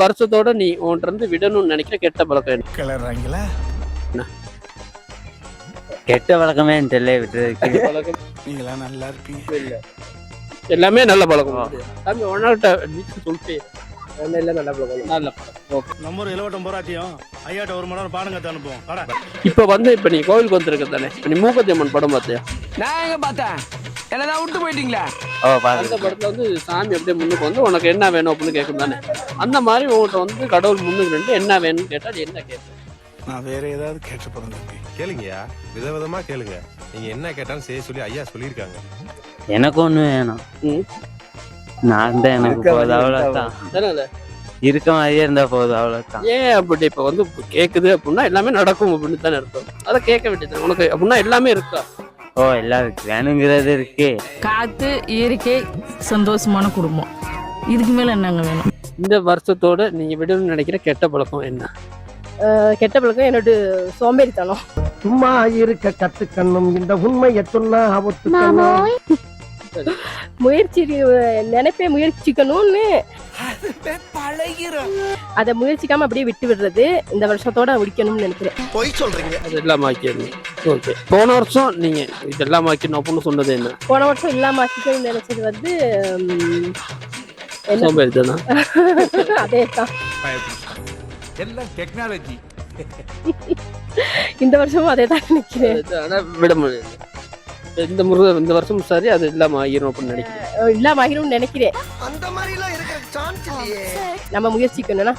வருஷத்தோட நீ இருந்து விடணும்னு நினைக்கிற கெட்ட பழக்கம் கிளறாங்களா? கெட்ட பழக்கமே தெரியல பழக்கம்? நீங்களா நல்லா இருப்பீங்க. இல்ல எல்லாமே நல்ல பழக்கம். தம்பி உன்னாட்ட சொல்லிட்டு. எல்லாம் நல்ல பழக்கம். நல்ல பழக்கம். ஓகே. நம்ம ஒரு இலவட்டம் போராட்டியும் ஐயாட்ட ஒரு மணி நேரம் பாடம் கத்து அனுப்புவோம். வாடா. இப்போ வந்து இப்போ நீ கோவிலுக்கு வந்திருக்க தானே? இப்போ நீ மூப்பத்தி அம்மன் படம் பார்த்தியா? நான் எங்க பார்த்தேன்? எல்லாம் விட்டு போயிட்டீங்களா? ஓ அந்த படத்துல வந்து சாமி அப்படியே முன்னுக்கு வந்து உனக்கு என்ன வேணும் அப்படின்னு கேட்கும் தானே? அந்த மாதிரி உங்கள்கிட்ட வந்து கடவுள் முன்னுக்கு நின்று என்ன வேணும்னு கேட்டா நீ என்ன கேட்ப நான் வேற ஏதாவது கேட்டு போறேன் தம்பி. கேளுங்கய்யா. விதவிதமா கேளுங்க. நீங்க என்ன கேட்டாலும் செய்ய சொல்லி ஐயா சொல்லியிருக்காங்க. எனக்கு ஒண்ணு வேணும். நான் தான் எனக்கு போதும் அவ்வளவுதான். இருக்க மாதிரியே இருந்தா போதும் அவ்வளவுதான். ஏன் அப்படி இப்போ வந்து கேட்குது அப்படின்னா எல்லாமே நடக்கும் அப்படின்னு தானே இருக்கும் அதை கேட்க வேண்டியது உனக்கு அப்படின்னா எல்லாமே இருக்கா? ஓ எல்லாம் இருக்கு வேணுங்கிறது இருக்கு. காத்து இயற்கை சந்தோஷமான குடும்பம். இதுக்கு மேல என்னங்க வேணும்? இந்த வருஷத்தோட நீங்க விடணும்னு நினைக்கிற கெட்ட பழக்கம் என்ன? கெட்ட பழக்கம் என்னோட சோம்பேறித்தனம். சும்மா இருக்க கத்துக்கணும். இந்த உண்மையை சொன்னா ஒத்துக்கணும். முயற்சி நினைப்பே முயற்சிக்கணும்னு. அதை முயற்சிக்காம அப்படியே விட்டு விடுறது இந்த வருஷத்தோட முடிக்கணும்னு நினைக்கிறேன். பொய் சொல்றீங்க. அது எல்லாம் ஆக்கிடணும் ஓகே. போன வருஷம் நீங்க இதெல்லாம் ஆக்கணும் அப்படின்னு சொன்னது என்ன? போன வருஷம் இல்லாம ஆக்கிக்கணும்னு நினைச்சது வந்து உம், என்ன சோம்பேறித்தனம் அதே தான் எல்லாம் டெக்னாலஜி இந்த வருஷமும் அதே தான் நினைக்கிறேன் விட முடியாது இந்த முறை இந்த வருஷம் சரி அது இல்லாம ஆகிரும் அப்படின்னு நினைக்கிறேன். இல்லாம ஆகிரும்னு நினைக்கிறேன். அந்த மாதிரி எல்லாம் இருக்கிற சான்ஸ் இல்லையே. நம்ம முயற்சிக்கணும்னா.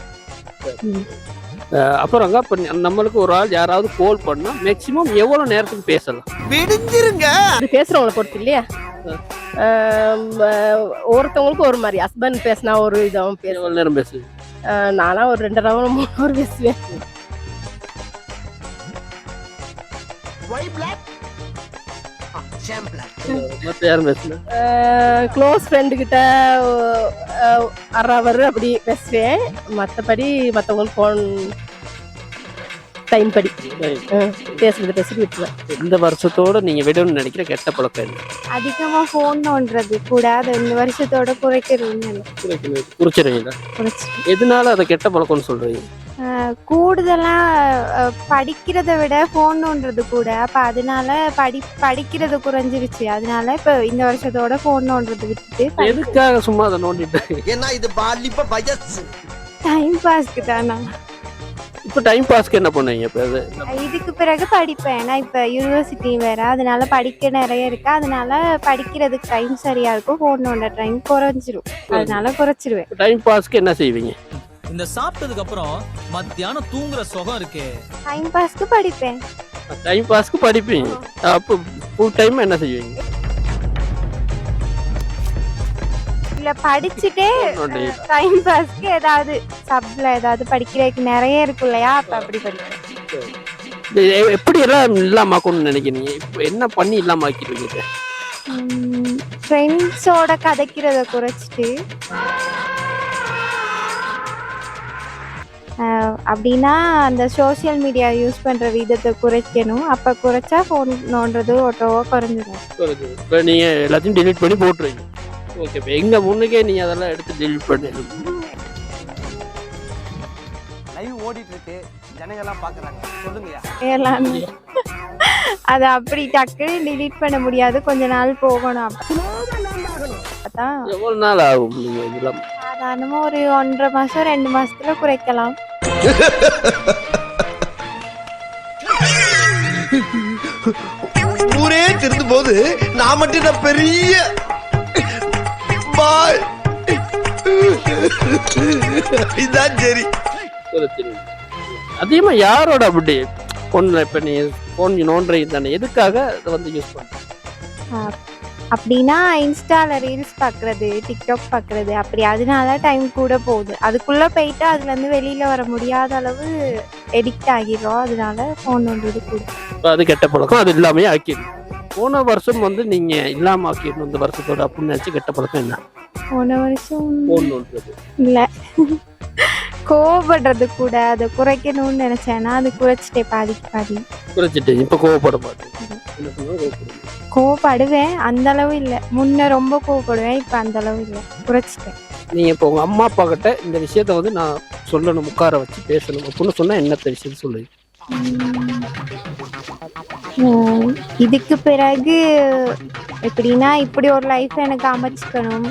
அங்க இப்ப நம்மளுக்கு ஒரு ஆள் யாராவது கால் பண்ணா மேக்சிமம் எவ்வளவு நேரத்துக்கு பேசலாம்? விடுஞ்சிருங்க. பேசுறவங்கள பொறுத்து இல்லையா? ஒருத்தவங்களுக்கு ஒரு மாதிரி. ஹஸ்பண்ட் பேசினா ஒரு இதாகவும் பேசுவேன் நேரம் பேசு? நானா ஒரு ரெண்டரை ஹவர் மூணு ஹவர் பேசுவேன். க்ளோஸ் ஃப்ரெண்டு கிட்ட அஹ், அரை ஹவர் அப்படி பேசுவேன். மற்றபடி மற்றவங்களுக்கு ஃபோன் டைம் படி. பேசுறது பேசிட்டு விட்டுருவேன் இந்த வருஷத்தோட நீங்க விடணும்னு நினைக்கிற கெட்ட பழக்கம் என்ன? அதிகமா ஃபோன் நோண்டுறது கூட அது இந்த வருஷத்தோட குறைக்கிறதுன்னு. குறிச்சிருவீங்களா குறைச்சு எதனால அதை கெட்ட பழக்கம்னு சொல்றீங்க? ஆஹ் கூடுதலா அஹ், படிக்கிறத விட ஃபோன் நோண்டுறது கூட. அப்ப அதனால படி படிக்கிறது குறைஞ்சிருச்சு. அதனால இப்ப இந்த வருஷத்தோட ஃபோன் நோண்டுறது விட்டுட்டு எதுக்காக சும்மா அதை நோண்டிட்டு? ஏன்னா இது பாலிப்ப வயசு டைம் பாஸ்க்கு தானா? இப்ப டைம் பாஸ்க்கு என்ன பண்ணுவீங்க இப்ப அது? இதுக்கு பிறகு படிப்பேன். ஏன்னா இப்ப யூனிவர்சிட்டி வேற. அதனால படிக்க நிறைய இருக்கு. அதனால படிக்கிறதுக்கு டைம் சரியா இருக்கும். ஃபோன் நோண்ட டைம் குறைஞ்சிரும். அதனால குறைச்சிருவேன். டைம் பாஸ்க்கு என்ன செய்வீங்க? இந்த சாப்பிட்டதுக்கு அப்புறம் மத்தியானம் தூங்குற சுகம் இருக்கே. டைம் பாஸ்க்கு படிப்பேன். டைம் பாஸ்க்கு படிப்பீங்க. அப்போ ஃபுல் டைம் என்ன செய்வீங்க? இல்ல படிச்சுட்டே. டைம் பாஸ்க்கு ஏதாவது சப்ல ஏதாவது படிக்கிறதுக்கு நிறைய இருக்கும் இல்லையா அப்ப அப்படி எ- எப்படி எல்லாம் இல்லாம ஆக்கணும்னு நினைக்கிறீங்க? இப்போ என்ன பண்ணி இல்லாம ஆக்கிடுவீங்க ஃப்ரெண்ட்ஸோட கதைக்கிறத குறைச்சிட்டு அப்படின்னா அந்த சோஷியல் மீடியா யூஸ் பண்ற விதத்தை குறைக்கணும். அப்ப குறைச்சா ஃபோன் நோண்டுறது ஓட்டோவோ குறைஞ்சிடும் இப்போ எல்லாத்தையும் delete பண்ணி போட்டுருவீங்க. ஓகே இப்போ எங்க முன்னுக்கே நீங்க அதெல்லாம் எடுத்து delete பண்ணிடுங்க லைவ் ஓடிட்டு இருக்கு ஜனங்க எல்லாம் பாக்குறாங்க. சொல்லுங்கயா எல்லாமே. அது அப்படி டக்குன்னு டிலீட் பண்ண முடியாது. கொஞ்ச நாள் போகணும். அதான். எவ்வளவு நாள் ஆகும் நீங்க இதெல்லாம்? சாதாரணமா ஒரு ஒன்றரை மாசம் ரெண்டு மாசத்துல குறைக்கலாம். ஊரே திருந்து போது நான் மட்டும் நான் பெரிய பாய். இதான் சரி குறைச்சிருவீங்க அதிகமா யாரோட அப்படி? ஃபோன்ல இப்போ நீ ஃபோன் நோண்டுறீங்க தானே. எதுக்காக அதை வந்து யூஸ் பண்ணுறீங்க அப்படின்னா இன்ஸ்டால ரீல்ஸ் பார்க்கறது டிக்டாக் பார்க்கறது அப்படி. அதனால டைம் கூட போகுது. அதுக்குள்ள போயிட்டு அதுல இருந்து வெளியில வர முடியாத அளவு எடிக்ட் ஆகிடுறோம். அதனால ஃபோன் வந்தது கூட. அது கெட்ட பழக்கம் அது இல்லாமே ஆக்கிடணும் போன வருஷம் வந்து நீங்க இல்லாம ஆக்கிடணும் இந்த வருஷத்தோட அப்படின்னு நினைச்சு கெட்ட பழக்கம் என்ன? போன வருஷம் ஃபோன் நோண்டுறது. இல்ல. கோவப்படுறது கூட அதை குறைக்கணும்னு நினைச்சேன்னா அது குறைச்சிட்டேன் பாதிக்கு பாதி. குறைச்சிட்டு இப்போ கோவப்பட மாட்டேன். கோவப்படுவேன். அந்த அளவு இல்லை. முன்ன ரொம்ப கோவப்படுவேன் இப்போ அந்த அளவு இல்லை. குறைச்சிட்டேன். நீங்க இப்போ உங்க அம்மா அப்பா கிட்ட இந்த விஷயத்த வந்து நான் சொல்லணும் உட்கார வச்சு பேசணும் அப்படின்னு சொன்னா என்னத்த விஷயம் சொல்லுங்க இதுக்கு பிறகு எப்படின்னா இப்படி ஒரு லைஃப் எனக்கு அமைச்சிக்கணும்.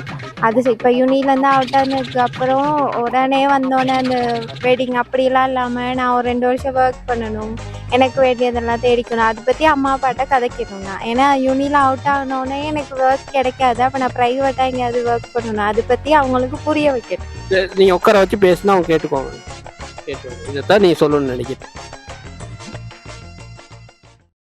அது சரி, இப்போ யூனிலேருந்து அவுட் ஆனதுக்கு அப்புறம் உடனே வந்தோடனே அந்த வெட்டிங் அப்படிலாம் இல்லாமல் நான் ஒரு ரெண்டு வருஷம் ஒர்க் பண்ணணும். எனக்கு வேண்டியதெல்லாம் தேடிக்கணும். அதை பற்றி அம்மா அப்பாட்ட கதைக்கணும் நான் ஏன்னா யூனியில் அவுட் ஆனோடனே எனக்கு ஒர்க் கிடைக்காது. அப்போ நான் ப்ரைவேட்டாக எங்கேயாவது ஒர்க் பண்ணணும். அதை பற்றி அவங்களுக்கு புரிய வைக்கணும். நீங்க உட்கார வச்சு பேசினா அவங்க கேட்டுக்கோங்க கேட்டுக்கோங்க இதைத்தான் நீ சொல்லணும்னு நினைக்கிறேன்.